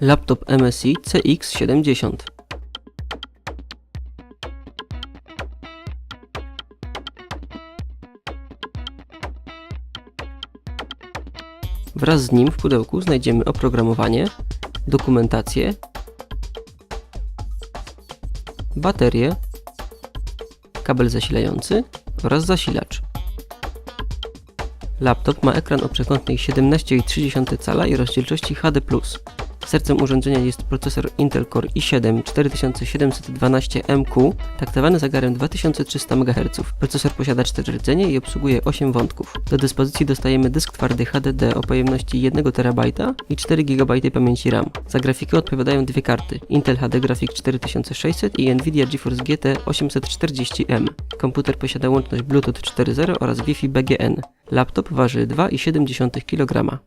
Laptop MSI CX70 Wraz z nim w pudełku znajdziemy oprogramowanie, dokumentację, baterię, kabel zasilający oraz zasilacz. Laptop ma ekran o przekątnej 17,3 cala i rozdzielczości HD+. Sercem urządzenia jest procesor Intel Core i7 4712MQ, taktowany zegarem 2300 MHz. Procesor posiada 4 rdzenie i obsługuje 8 wątków. Do dyspozycji dostajemy dysk twardy HDD o pojemności 1 TB i 4 GB pamięci RAM. Za grafikę odpowiadają dwie karty: Intel HD Graphics 4600 i Nvidia GeForce GT 840M. Komputer posiada łączność Bluetooth 4.0 oraz Wi-Fi BGN. Laptop waży 2,7 kg.